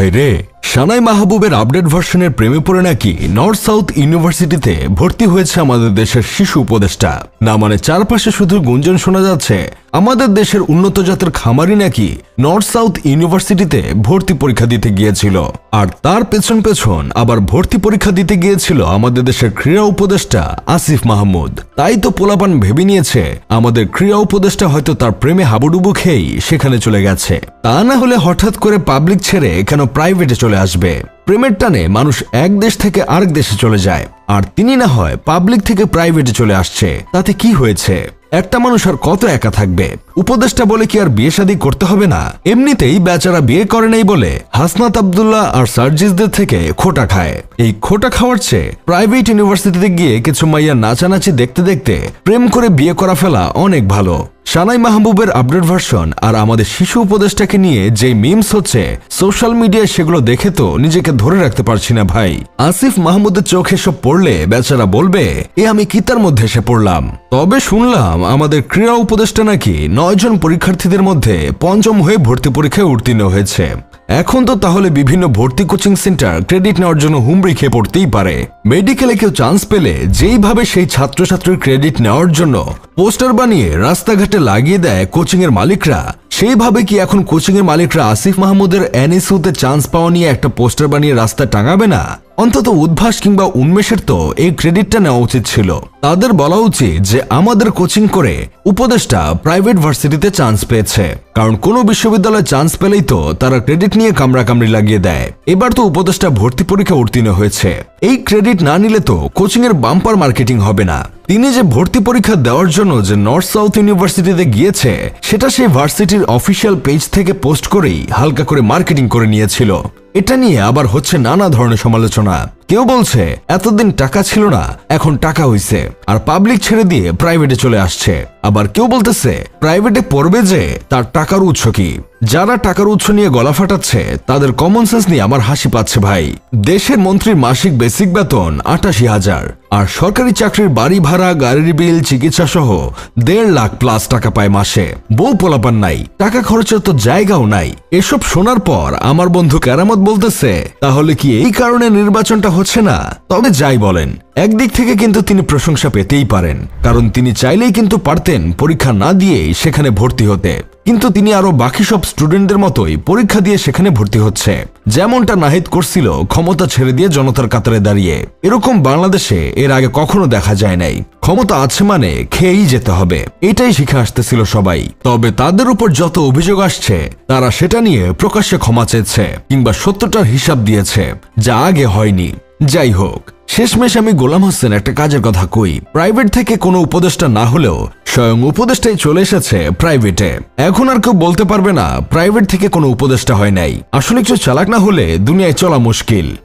ভাই রে। সানাই মাহবুবের আপডেট ভার্সনের প্রেমে পড়ে নাকি নর্থ সাউথ ইউনিভার্সিটিতে ভর্তি হয়েছে আমাদের দেশের শিশু উপদেষ্টা। না মানে চারপাশে শুধু গুঞ্জন শোনা যাচ্ছে। আমাদের দেশের উন্নত জাতের খামারি নাকি নর্থ সাউথ ইউনিভার্সিটিতে ভর্তি পরীক্ষা দিতে গিয়েছিল। আর তার পেছন পেছন আবার ভর্তি পরীক্ষা দিতে গিয়েছিল আমাদের দেশের ক্রীড়া উপদেষ্টা আসিফ মাহমুদ। তাই তো পোলাপান ভেবে নিয়েছে, আমাদের ক্রীড়া উপদেষ্টা হয়তো তার প্রেমে হাবুডুবু খেয়েই সেখানে চলে গেছে। তা না হলে হঠাৎ করে পাবলিক ছেড়ে কেন প্রাইভেটে চলে আসবে? প্রেমের টানে মানুষ এক দেশ থেকে আরেক দেশে চলে যায়, আর তিনি না হয় পাবলিক থেকে প্রাইভেটে চলে আসছে। তাতে কি হয়েছে? একটা মানুষ আর কত একা থাকবে? উপদেশটা বলে কি আর বিয়ে শাদী করতে হবে না? এমনিতেই বেচারা বিয়ে করে নাই বলে হাসনাত আবদুল্লাহ আর সার্জিসদের থেকে খোটা খায়। এই খোটা খাওয়ার চেয়ে প্রাইভেট ইউনিভার্সিটিতে গিয়ে কিছু মাইয়া নাচানাচি দেখতে দেখতে প্রেম করে বিয়ে করা ফেলা অনেক ভালো। সানাই মাহবুবের আপডেট ভার্সন আর আমাদের শিশু উপদেশটাকে নিয়ে যে মিমস হচ্ছে, সোশ্যাল মিডিয়ায় সেগুলো দেখে তো নিজেকে ধরে রাখতে পারছি না ভাই। আসিফ মাহমুদের চোখে সব পড়লে বেচারা বলবে, এ আমি কিতার মধ্যে এসে পড়লাম। তবে শুনলাম আমাদের ক্রীড়া উপদেশটা নাকি নয়জন পরীক্ষার্থীদের মধ্যে পঞ্চম হয়ে ভর্তি পরীক্ষায় উত্তীর্ণ হয়েছে। এখন তো তাহলে বিভিন্ন ভর্তি কোচিং সেন্টার ক্রেডিট নেওয়ার জন্য হুমড়ি খেয়ে পড়তেই পারে। মেডিকেলে কেউ চান্স পেলে যেইভাবে সেই ছাত্রছাত্রীর ক্রেডিট নেওয়ার জন্য পোস্টার বানিয়ে রাস্তাঘাটে লাগিয়ে দেয় কোচিংয়ের মালিকরা, সেইভাবে কি এখন কোচিং এর মালিকরা আসিফ মাহমুদের এনএসইউতে চান্স পাওয়া নিয়ে একটা পোস্টার বানিয়ে রাস্তা টাঙাবে না? অন্তত উদ্ভাস কিংবা উন্মেষের তো এই ক্রেডিটটা নেওয়া উচিত ছিল। তাদের বলা উচিত যে আমাদের কোচিং করে উপদেষ্টা প্রাইভেট ভার্সিটিতে চান্স পেয়েছে। কারণ কোনো বিশ্ববিদ্যালয়ে চান্স পেলেই তো তারা ক্রেডিট নিয়ে কামড়া কামড়ি লাগিয়ে দেয়। এবার তো উপদেষ্টা ভর্তি পরীক্ষা উত্তীর্ণ হয়েছে। এই ক্রেডিট না নিলে তো কোচিং এর বাম্পার মার্কেটিং হবে না। তিনি যে ভর্তি পরীক্ষা দেওয়ার জন্য যে নর্থ সাউথ ইউনিভার্সিটিতে গিয়েছে, সেটা সেই ভার্সিটির অফিসিয়াল পেজ থেকে পোস্ট করেই হালকা করে মার্কেটিং করে নিয়েছিল। এটা নিয়ে আবার হচ্ছে নানা ধরনের সমালোচনা। কেউ বলছে, এতদিন টাকা ছিল না, এখন টাকা হইছে। আর পাবলিক ছেড়ে দিয়ে প্রাইভেটে চলে আসছে। আবার কেউ বলতেছে প্রাইভেটে পড়বে যে তার টাকার উৎস কি? যারা টাকার উৎস নিয়ে গলা ফাটাচ্ছে, তাদের কমন সেন্স নিয়ে আমার হাসি পাচ্ছে ভাই। দেশের মন্ত্রীর মাসিক বেসিক বেতন আটাশি হাজার, আর সরকারি চাকরির বাড়ি ভাড়া, গাড়ির বিল, চিকিৎসা সহ দেড় লাখ প্লাস টাকা পায় মাসে। বউ পোলাপান নাই, টাকা খরচের তো জায়গাও নাই। এসব শোনার পর আমার বন্ধু কেরামত বলতেছে, তাহলে কি এই কারণে নির্বাচনটা হচ্ছে না? তবে যাই বলেন। একদিক থেকে কিন্তু তিনি প্রশংসা পেতেই পারেন, কারণ তিনি চাইলেই কিন্তু পারতেন পরীক্ষা না দিয়েই সেখানে ভর্তি হতে। কিন্তু তিনি আরও বাকি সব স্টুডেন্টদের মতোই পরীক্ষা দিয়ে সেখানে ভর্তি হচ্ছে। যেমনটা নাহিদ করছিল, ক্ষমতা ছেড়ে দিয়ে জনতার কাতারে দাঁড়িয়ে। এরকম বাংলাদেশে এর আগে কখনো দেখা যায় নাই। ক্ষমতা আছে মানে খেয়েই যেতে হবে। এটাই শিখে আসতেছিল সবাই। তবে তাদের উপর যত অভিযোগ আসছে, তারা সেটা নিয়ে প্রকাশ্যে ক্ষমা চেয়েছে, কিংবা সত্যটার হিসাব দিয়েছে, যা আগে হয়নি। যাই হোক শেষমেশ আমি গোলাম হোসেন একটা কাজের কথা কই। প্রাইভেট থেকে কোনো উপদেষ্টা না হলেও স্বয়ং উপদেষ্টাই চলে এসেছে প্রাইভেটে। এখন আর কেউ বলতে পারবে না, প্রাইভেট থেকে কোনো উপদেষ্টা হয় নাই। আসলে কিছু চালাক না হলে দুনিয়ায় চলা মুশকিল।